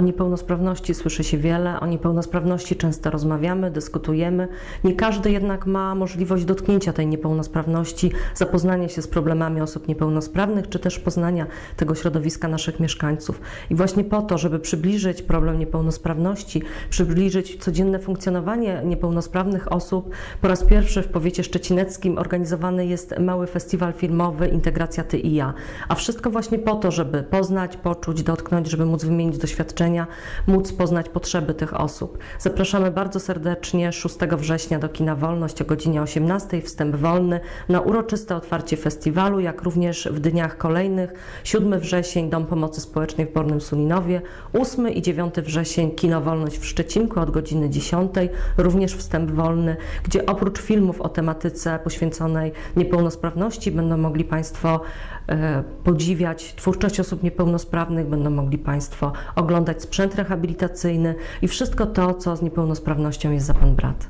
niepełnosprawności słyszy się wiele, o niepełnosprawności często rozmawiamy, dyskutujemy. Nie każdy jednak ma możliwość dotknięcia tej niepełnosprawności, zapoznania się z problemami osób niepełnosprawnych, czy też poznania tego środowiska naszych mieszkańców. I właśnie po to, żeby przybliżyć problem niepełnosprawności, przybliżyć codzienne funkcjonowanie niepełnosprawnych osób, po raz pierwszy w powiecie szczecineckim organizowany jest mały festiwal filmowy Integracja Ty i Ja. A wszystko właśnie po to, żeby poznać, poczuć, dotknąć, żeby móc wymienić doświadczenia, móc poznać potrzeby tych osób. Zapraszamy bardzo serdecznie 6 września do Kina Wolność o godzinie 18, wstęp wolny na uroczyste otwarcie festiwalu, jak również w dniach kolejnych. 7 wrzesień Dom Pomocy Społecznej w Bornym Sulinowie, 8 i 9 wrzesień Kino Wolność w Szczecinku od godziny 10, również wstęp wolny, gdzie oprócz filmów o tematyce poświęconej niepełnosprawności będą mogli Państwo e, podziwiać twórczość osób niepełnosprawnych, będą mogli Państwo oglądać sprzęt rehabilitacyjny i wszystko to, co z niepełnosprawnością jest za Pan brat.